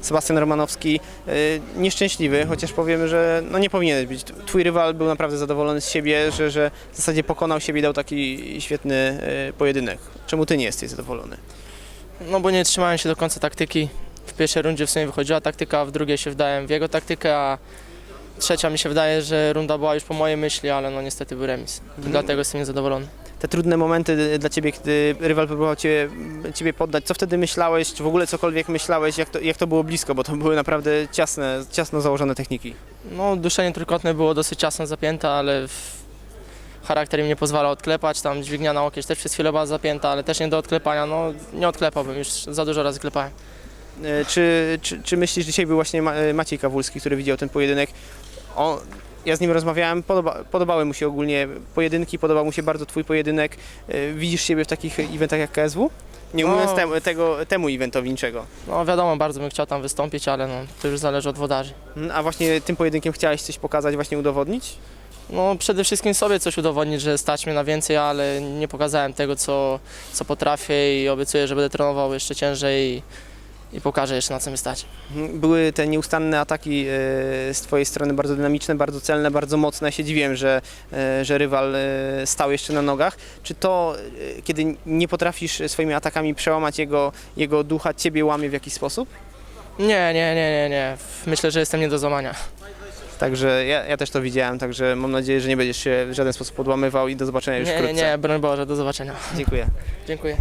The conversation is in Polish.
Sebastian Romanowski y, nieszczęśliwy, chociaż powiemy, że no nie powinien być. Twój rywal był naprawdę zadowolony z siebie, że, że w zasadzie pokonał siebie i dał taki świetny y, pojedynek. Czemu ty nie jesteś zadowolony? No bo nie trzymałem się do końca taktyki. W pierwszej rundzie w sumie wychodziła taktyka, w drugiej się wdałem w jego taktykę, a trzecia mi się wydaje, że runda była już po mojej myśli, ale no niestety był remis. Dlatego jestem niezadowolony. Te trudne momenty dla ciebie, kiedy rywal próbował ciebie, ciebie poddać, co wtedy myślałeś, czy w ogóle cokolwiek myślałeś, jak to, jak to było blisko, bo to były naprawdę ciasne, ciasno założone techniki. No duszenie trójkątne było dosyć ciasno zapięte, ale charakter mi nie pozwala odklepać. Tam dźwignia na łokieć też przez chwilę była zapięta, ale też nie do odklepania. No nie odklepałbym, już za dużo razy klepałem. E, Czy, czy, czy myślisz, dzisiaj był właśnie Ma- Maciej Kawulski, który widział ten pojedynek? On, ja z nim rozmawiałem, podoba, podobały mu się ogólnie pojedynki, podobał mu się bardzo twój pojedynek. E, Widzisz siebie w takich eventach jak KSW? Nie No. mówiąc temu, tego, temu eventowi niczego. No wiadomo, bardzo bym chciał tam wystąpić, ale no, to już zależy od wodarzy. Mm, A właśnie tym pojedynkiem chciałeś coś pokazać, właśnie udowodnić? No przede wszystkim sobie coś udowodnić, że stać mnie na więcej, ale nie pokazałem tego, co, co potrafię i obiecuję, że będę trenował jeszcze ciężej i, pokażę jeszcze na co mi stać. Mhm, Były te nieustanne ataki e, z twojej strony bardzo dynamiczne, bardzo celne, bardzo mocne. Ja się dziwiłem, że, e, że rywal e, stał jeszcze na nogach. Czy to, kiedy nie potrafisz swoimi atakami przełamać jego, jego ducha, ciebie łamie w jakiś sposób? Nie, nie, nie, nie, nie. Myślę, że jestem nie do złamania. Także ja, ja też to widziałem, także mam nadzieję, że nie będziesz się w żaden sposób podłamywał i do zobaczenia już Nie, nie, wkrótce. nie, broń Boże, do zobaczenia. Dziękuję. Dziękuję.